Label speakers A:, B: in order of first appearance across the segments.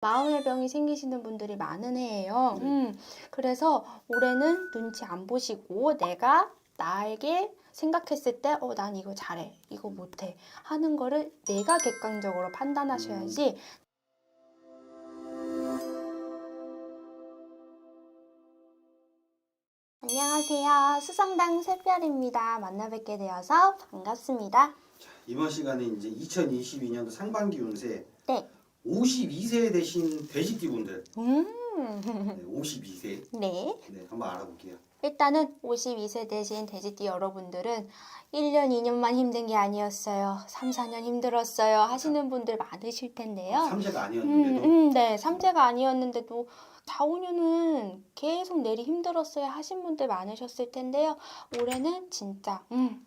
A: 마음의 병이 생기시는 분들이 많은 해예요. 음, 그래서 올해는 눈치 안 보시고 내가 나에게 생각했을 때, 어, 난 이거 잘해, 이거 못해 하는 거를 내가 객관적으로 판단하셔야지. 안녕하세요. 수성당 새별입니다. 만나 뵙게 되어서 반갑습니다.
B: 이번 시간에 이제 2022년도 상반기 운세
A: 네.
B: 52세 되신 돼지띠 분들
A: 음,
B: 네, 52세
A: 네.
B: 네, 한번 알아볼게요.
A: 일단은 52세 되신 돼지띠 여러분들은 1년, 2년만 힘든 게 아니었어요. 3, 4년 힘들었어요. 하시는 분들 많으실 텐데요.
B: 삼재가
A: 음,
B: 아니었는데도
A: 음, 네. 3제가 아니었는데도 4, 5년은 계속 내리 힘들었어요. 하신 분들 많으셨을 텐데요. 올해는 진짜, 음.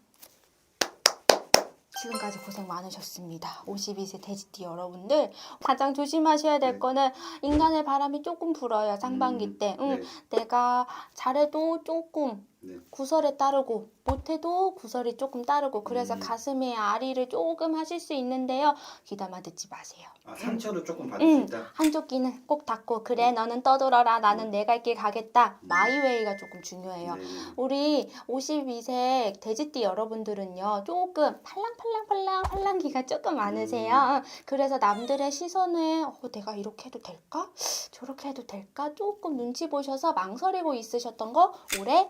A: 지금까지 고생 많으셨습니다. 52세 돼지띠 여러분들. 가장 조심하셔야 될
B: 네.
A: 거는 인간의 바람이 조금 불어요. 상반기
B: 음,
A: 때. 음,
B: 네,
A: 내가 잘해도 조금
B: 네.
A: 구설에 따르고 못해도 구설이 조금 따르고 그래서
B: 음.
A: 가슴에 아리를 조금 하실 수 있는데요. 귀담아 듣지 마세요.
B: 아, 상처를 조금 받을
A: 음.
B: 수 있다.
A: 한쪽 귀는 꼭 닫고 그래 너는 떠돌아라 나는 내 갈 길 가겠다 마이웨이가 조금 중요해요.
B: 네, 네.
A: 우리 52세 돼지띠 여러분들은요 조금 팔랑팔랑팔랑 팔랑기가 조금 많으세요. 그래서 남들의 시선에 어, 내가 이렇게 해도 될까? 저렇게 해도 될까? 조금 눈치 보셔서 망설이고 있으셨던 거 올해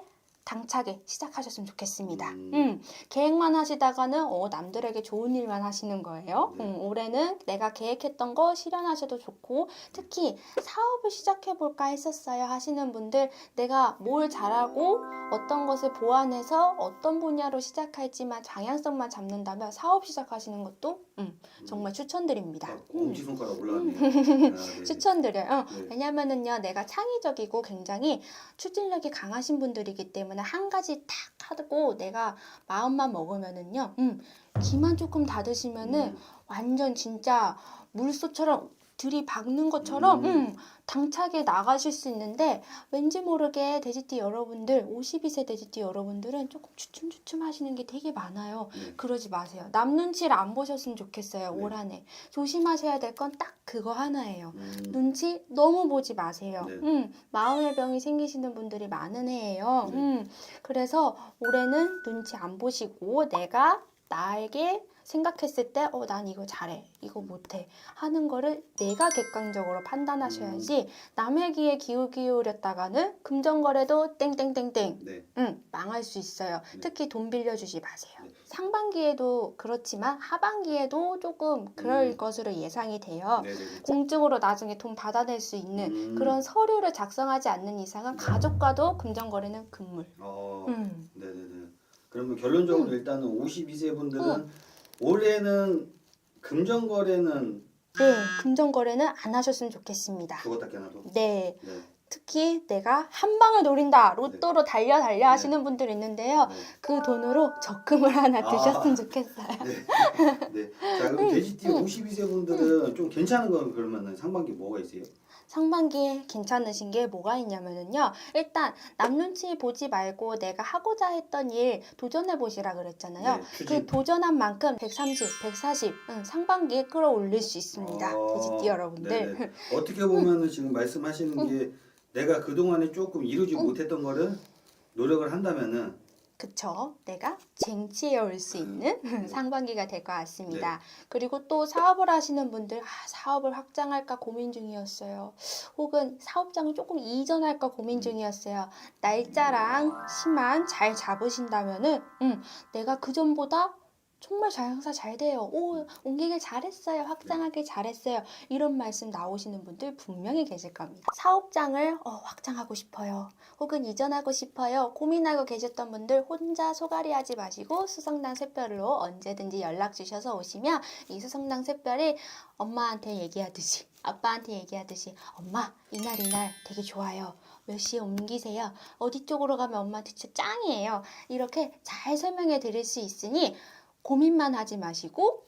A: 당차게 시작하셨으면 좋겠습니다.
B: 음.
A: 음, 계획만 하시다가는 어, 남들에게 좋은 일만 하시는 거예요.
B: 네.
A: 음, 올해는 내가 계획했던 거 실현하셔도 좋고 특히 사업을 시작해 볼까 했었어요 하시는 분들 내가 뭘 잘하고 어떤 것을 보완해서 어떤 분야로 시작할지만 방향성만 잡는다면 사업 시작하시는 것도 음, 정말 추천드립니다.
B: 아,
A: 음,
B: 엄지손가락 올라갔네요. 아, 네.
A: 추천드려요.
B: 네.
A: 왜냐면은요, 내가 창의적이고 굉장히 추진력이 강하신 분들이기 때문에 한 가지 탁 하고 내가 마음만 먹으면은요, 음, 귀만 조금 닫으시면은
B: 음.
A: 완전 진짜 물소처럼 들이박는 것처럼
B: 음.
A: 음, 당차게 나가실 수 있는데 왠지 모르게 돼지띠 여러분들 52세 돼지띠 여러분들은 조금 주춤주춤 하시는 게 되게 많아요.
B: 네.
A: 그러지 마세요. 남 눈치를 안 보셨으면 좋겠어요.
B: 네.
A: 올 한해 조심하셔야 될 건 딱 그거 하나예요.
B: 음.
A: 눈치 너무 보지 마세요.
B: 네.
A: 음, 마음의 병이 생기시는 분들이 많은 해예요.
B: 네.
A: 음, 그래서 올해는 눈치 안 보시고 내가 나에게 생각했을 때, 어, 난 이거 잘해, 이거 못해 하는 거를 내가 객관적으로 판단하셔야지 남의 귀에 기우 기울였다가는 금전거래도 땡땡땡땡,
B: 네.
A: 음, 망할 수 있어요.
B: 네.
A: 특히 돈 빌려주지 마세요.
B: 네.
A: 상반기에도 그렇지만 하반기에도 조금 그럴
B: 음.
A: 것으로 예상이 돼요.
B: 네, 네, 네.
A: 공증으로 나중에 돈 받아낼 수 있는
B: 음.
A: 그런 서류를 작성하지 않는 이상은
B: 네.
A: 가족과도 금전거래는 금물.
B: 어,
A: 음.
B: 네, 네, 네. 그러면 결론적으로 일단은 52세 분들은
A: 음.
B: 올해는 금전 거래는
A: 네, 금전 거래는 안 하셨으면 좋겠습니다.
B: 죽었다 깨나도.
A: 네,
B: 네.
A: 특히 내가 한 방을 노린다, 로또로 달려 달려 하시는 분들 있는데요.
B: 네.
A: 그 돈으로 적금을 하나
B: 아.
A: 드셨으면 좋겠어요.
B: 네. 네. 자, 그럼
A: 음,
B: 돼지띠 52세 분들은 좀 괜찮은 건 그러면은 상반기 뭐가 있어요?
A: 상반기에 괜찮으신 게 뭐가 있냐면은요. 일단 남 눈치 보지 말고 내가 하고자 했던 일 도전해 보시라 그랬잖아요.
B: 네,
A: 그
B: 추진.
A: 도전한 만큼 130, 140 응, 상반기에 끌어올릴 수 있습니다.
B: 어,
A: 돼지띠 여러분들.
B: 네네. 어떻게 보면은 지금 말씀하시는 게 내가 그동안에 조금 이루지
A: 음.
B: 못했던 거를 노력을 한다면은
A: 그쵸. 내가 쟁취해 올 수 있는
B: 네.
A: 상반기가 될 것 같습니다. 그리고 또 사업을 하시는 분들, 아, 사업을 확장할까 고민 중이었어요. 혹은 사업장을 조금 이전할까 고민
B: 음.
A: 중이었어요. 날짜랑 시만 잘 잡으신다면은, 음, 내가 그전보다 정말 장사 잘 돼요. 오, 옮기길 잘했어요. 확장하길 잘했어요. 이런 말씀 나오시는 분들 분명히 계실 겁니다. 사업장을 어, 확장하고 싶어요. 혹은 이전하고 싶어요. 고민하고 계셨던 분들 혼자 소갈이 하지 마시고 수성당 샛별로 언제든지 연락 주셔서 오시면 이 수성당 샛별이 엄마한테 얘기하듯이 아빠한테 얘기하듯이 엄마 이날 이날 되게 좋아요. 몇 시에 옮기세요. 어디 쪽으로 가면 엄마한테 진짜 짱이에요. 이렇게 잘 설명해 드릴 수 있으니 고민만 하지 마시고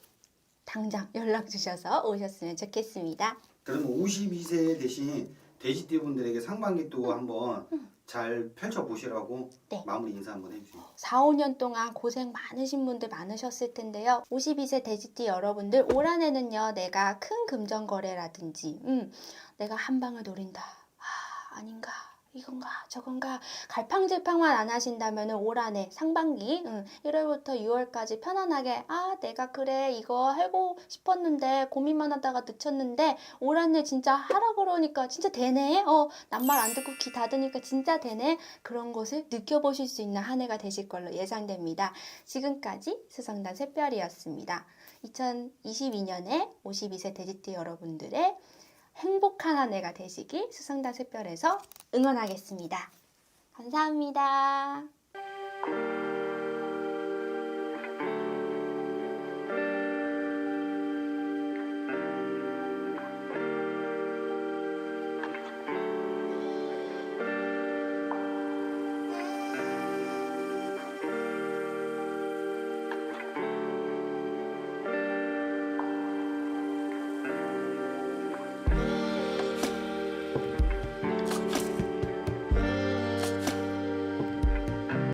A: 당장 연락 주셔서 오셨으면 좋겠습니다.
B: 그러면 52세 대신 돼지띠 분들에게 상반기 또 한번 잘 펼쳐 보시라고
A: 네.
B: 마무리 인사 한번 해주세요.
A: 4, 5년 동안 고생 많으신 분들 많으셨을 텐데요. 52세 돼지띠 여러분들 올 한 해는요. 내가 큰 금전 거래라든지 음, 내가 한 방을 노린다. 아, 아닌가? 이건가 저건가 갈팡질팡만 안 하신다면 올 한해 상반기 음, 1월부터 6월까지 편안하게 아 내가 그래 이거 하고 싶었는데 고민만 하다가 늦췄는데 올 한해 진짜 하라 그러니까 진짜 되네 어난말안 듣고 귀 닫으니까 진짜 되네 그런 것을 느껴보실 수 있는 한 해가 되실 걸로 예상됩니다. 지금까지 수성단 샛별이었습니다. 2022년에 52세 돼지띠 여러분들의 행복한 한 해가 되시길 수성단 샛별에서 응원하겠습니다. 감사합니다.